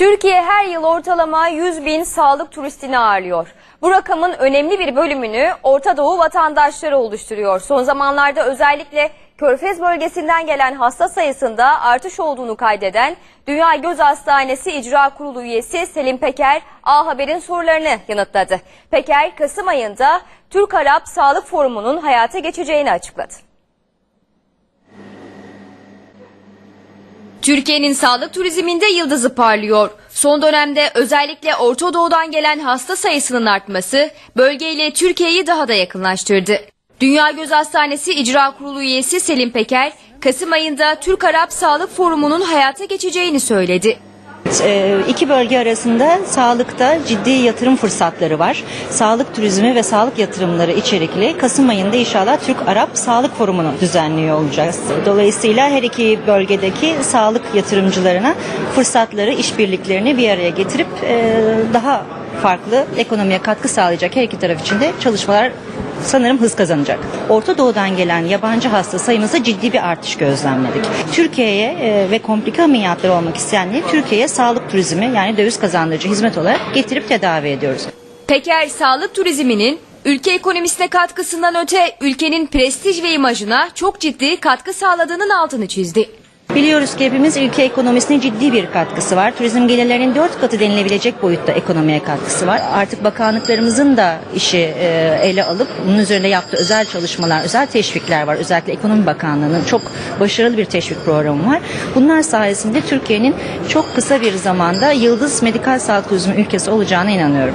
Türkiye her yıl ortalama 100 bin sağlık turistini ağırlıyor. Bu rakamın önemli bir bölümünü Orta Doğu vatandaşları oluşturuyor. Son zamanlarda özellikle Körfez bölgesinden gelen hasta sayısında artış olduğunu kaydeden Dünya Göz Hastanesi İcra Kurulu üyesi Selim Peker, A Haber'in sorularını yanıtladı. Peker, Kasım ayında Türk-Arap Sağlık Forumu'nun hayata geçeceğini açıkladı. Türkiye'nin sağlık turizminde yıldızı parlıyor. Son dönemde özellikle Orta Doğu'dan gelen hasta sayısının artması bölgeyle Türkiye'yi daha da yakınlaştırdı. Dünya Göz Hastanesi İcra Kurulu üyesi Selim Peker, Kasım ayında Türk-Arap Sağlık Forumu'nun hayata geçeceğini söyledi. Ee, İki bölge arasında sağlıkta ciddi yatırım fırsatları var. Sağlık turizmi ve sağlık yatırımları içerikli Kasım ayında inşallah Türk-Arap Sağlık Forumu'nu düzenliyor olacağız. Dolayısıyla her iki bölgedeki sağlık yatırımcılarına fırsatları, işbirliklerini bir araya getirip e, daha farklı ekonomiye katkı sağlayacak her iki taraf için de çalışmalar sanırım hız kazanacak. Orta Doğu'dan gelen yabancı hasta sayımızda ciddi bir artış gözlemledik. Türkiye'ye e, ve komplike ameliyatları olmak isteyenleri Türkiye'ye sağlık turizmi yani döviz kazandırıcı hizmet olarak getirip tedavi ediyoruz. Peker, sağlık turizminin ülke ekonomisine katkısından öte ülkenin prestij ve imajına çok ciddi katkı sağladığının altını çizdi. Biliyoruz ki hepimiz ülke ekonomisine ciddi bir katkısı var. Turizm gelirlerinin dört katı denilebilecek boyutta ekonomiye katkısı var. Artık bakanlıklarımızın da işi e, ele alıp bunun üzerinde yaptığı özel çalışmalar, özel teşvikler var. Özellikle Ekonomi Bakanlığı'nın çok başarılı bir teşvik programı var. Bunlar sayesinde Türkiye'nin çok kısa bir zamanda yıldız medikal sağlık turizmi ülkesi olacağına inanıyorum.